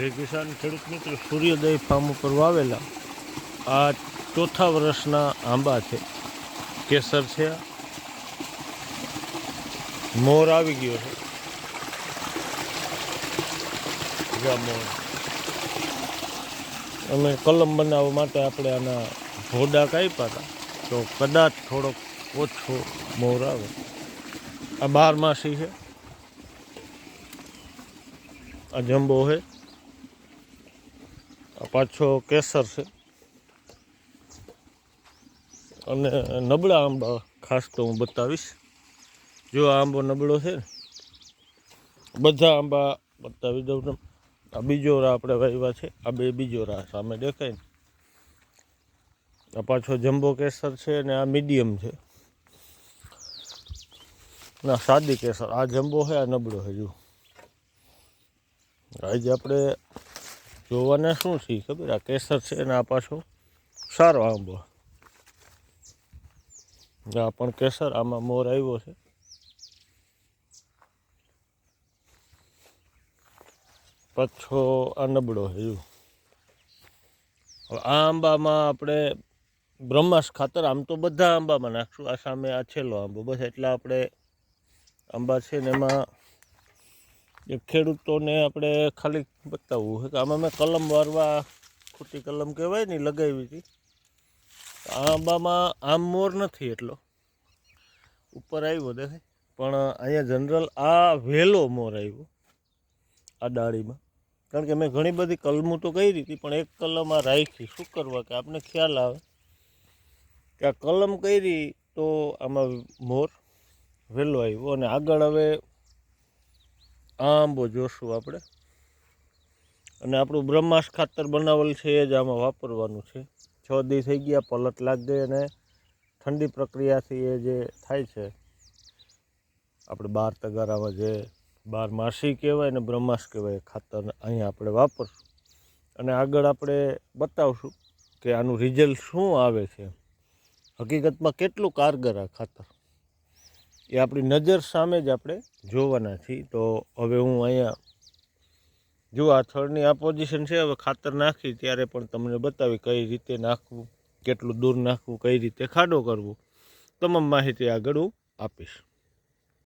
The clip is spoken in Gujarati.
જય કિસાન ખેડૂત મિત્રો, સૂર્યોદય ફાર્મ ઉપર વાવેલા આ ચોથા વર્ષના આંબા છે. કેસર છે. મોર આવી ગયો છે. મોર. અમે કલમ બનાવવા માટે આપણે આના ભોડા કાપ્યા હતા. તો કદાચ થોડોક ઓછો મોર આવે. આ બારમાસી છે. આ જમ્બો છે. પાછો કેસર છે. અને નબળા આંબા ખાસ તો હું બતાવીશ. જો આ આંબો નબળો છે ને, બધા આંબા બતાવી દઉં તમને. આ બીજો રા આપણે વાવ્યા છે. આ બે બીજો રા સામે દેખાય ને. આ પાછો જમ્બો કેસર છે અને આ મીડિયમ છે. ના, સાદી કેસર. આ જમ્બો છે, આ નબળો છે, જુઓ. આજે આપણે જોવાના શું છે? ખબર? આ કેસર છે ને આ પાછો સારો આંબો. આ પણ કેસર, આમાં મોર આવ્યો છે. પાછો આ નબળો છે હવે આ આંબામાં આપણે બ્રહ્માસ ખાતર, આમ તો બધા આંબામાં નાખશું. આ સામે આ છેલ્લો આંબો. બસ એટલે આપણે આંબા છે ને એમાં એ ખેડૂતોને આપણે ખાલી બતાવવું છે કે આમાં મેં કલમ વારવા, ખોટી કલમ કહેવાય ને લગાવી હતી. આંબામાં આમ મોર નથી એટલો. ઉપર આવ્યો દેખાય. પણ અહીંયા જનરલ આ વહેલો મોર આવ્યો, આ ડાળીમાં. કારણ કે મેં ઘણી બધી કલમો તો કરી હતી, પણ એક કલમ આ રાખી. શું કરવા કે આપણે ખ્યાલ આવે? કે આ કલમ કરી તો આમાં મોર વહેલો આવ્યો. અને આગળ હવે આંબો જોશું આપણે. અને આપણું બ્રહ્માસ ખાતર બનાવેલ છે એ જ આમાં વાપરવાનું છે. છ દી થઈ ગયા, પલટ લાગ ગઈ અને ઠંડી પ્રક્રિયાથી એ જે થાય છે, આપણે બાર તગારામાં જે બાર માસી કહેવાય ને બ્રહ્માસ કહેવાય એ ખાતર અહીંયા આપણે વાપરશું. અને આગળ આપણે બતાવશું કે આનું રિઝલ્ટ શું આવે છે. હકીકતમાં કેટલું કારગર આ ખાતર? એ આપણી નજર સામે જ આપણે જોવાના છીએ. તો હવે હું અહીંયા જો આ થળની આ પોઝિશન છે, હવે ખાતર નાખી ત્યારે પણ તમને બતાવી કઈ રીતે નાખવું, કેટલું દૂર નાખવું, કઈ રીતે ખાડો કરવો, તમામ માહિતી આગળ હું આપીશ.